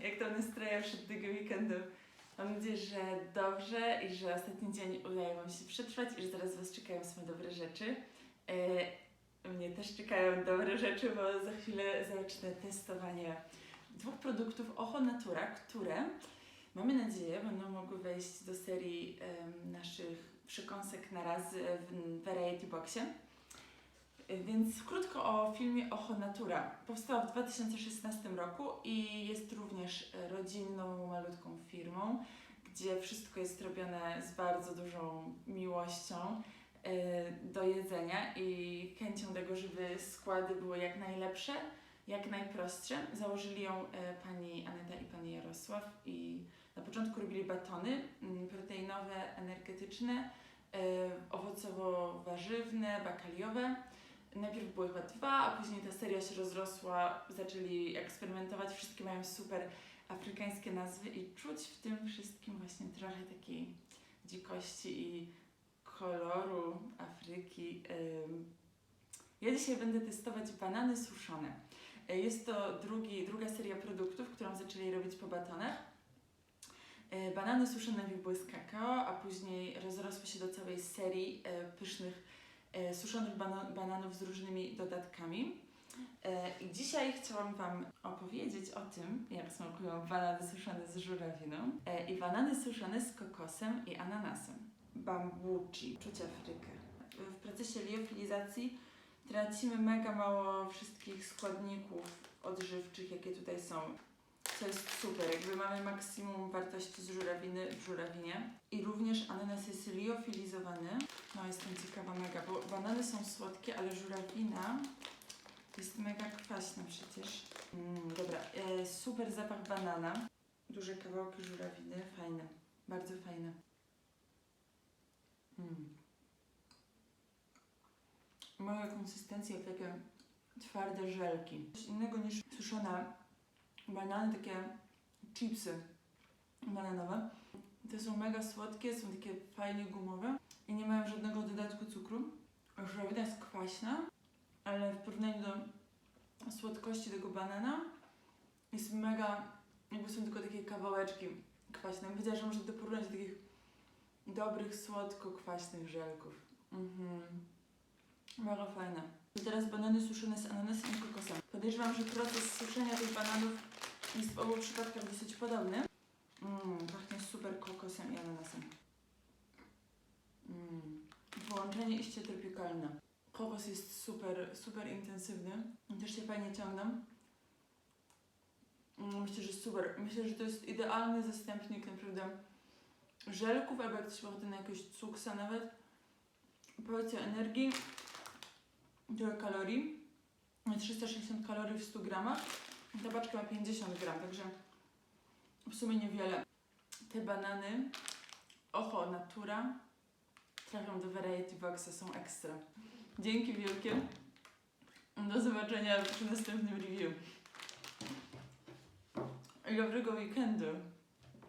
Jak to nastroje przed tego weekendu? Mam nadzieję, że dobrze i że ostatni dzień udaje Wam się przetrwać i że zaraz Was czekają same dobre rzeczy. E, mnie też czekają dobre rzeczy, bo za chwilę zacznę testowanie dwóch produktów Ocho Natura, które mamy nadzieję będą mogły wejść do serii em, naszych przekąsek na raz w Variety Boxie. Więc krótko o filmie Ocho Natura. Powstała w 2016 roku i jest również rodzinną, malutką firmą, gdzie wszystko jest robione z bardzo dużą miłością e, do jedzenia i chęcią tego, żeby składy były jak najlepsze, jak najprostsze. Założyli ją e, pani Aneta i pan Jarosław i na początku robili batony mm, proteinowe, energetyczne, e, owocowo-warzywne, bakaliowe. Najpierw były chyba dwa, a później ta seria się rozrosła, zaczęli eksperymentować, wszystkie mają super afrykańskie nazwy i czuć w tym wszystkim właśnie trochę takiej dzikości i koloru Afryki. Ja dzisiaj będę testować banany suszone. Y, Jest to drugi, druga seria produktów, którą zaczęli robić po batonach. Y, Banany suszone wybyły z kakao, a później rozrosły się do całej serii y, pysznych e, suszonych bana- bananów z różnymi dodatkami. E, I dzisiaj chciałam Wam opowiedzieć o tym, jak smakują banany suszone z żurawiną e, i banany suszone z kokosem i ananasem. Bambuci, czuć Afrykę. W procesie liofilizacji tracimy mega mało wszystkich składników odżywczych, jakie tutaj są. Co jest super, jakby mamy maksimum wartości z żurawiny w żurawinie. I również ananas jest liofilizowany. Jestem ciekawa mega, bo banany są słodkie, ale żurawina jest mega kwaśna przecież. Mm, dobra, e, super zapach banana. Duże kawałki żurawiny, fajne, bardzo fajne. Mm. Mają konsystencję jak takie twarde żelki. Coś innego niż suszone banany, takie chipsy bananowe. Te są mega słodkie, są takie fajnie gumowe i nie mają żadnego dodatku cukru. Żurawina jest kwaśna, ale w porównaniu do słodkości tego banana jest mega, jakby są tylko takie kawałeczki kwaśne. Widzę, że można to porównać do takich dobrych, słodko-kwaśnych żelków. Mhm. Mega fajne. I teraz banany suszone z ananasem i kokosem. Podejrzewam, że proces suszenia tych bananów jest w obu przypadkach dosyć podobny. Mmm, pachnie super kokosem i ananasem. Połączenie iście tropikalne. Kokos jest super, super intensywny. Też się fajnie ciągną. Mm, Myślę, że super. Myślę, że to jest idealny zastępnik naprawdę żelków, albo jak ktoś ma na jakiegoś cuksa nawet. Porcja energii, trochę kalorii. 360 kalorii w 100 gramach. Ta paczka ma 50 gram, także w sumie niewiele. Te banany, ocho, natura, trafią do Variety Boxa, są ekstra. Dzięki wielkie. Do zobaczenia przy następnym review. I dobrego weekendu.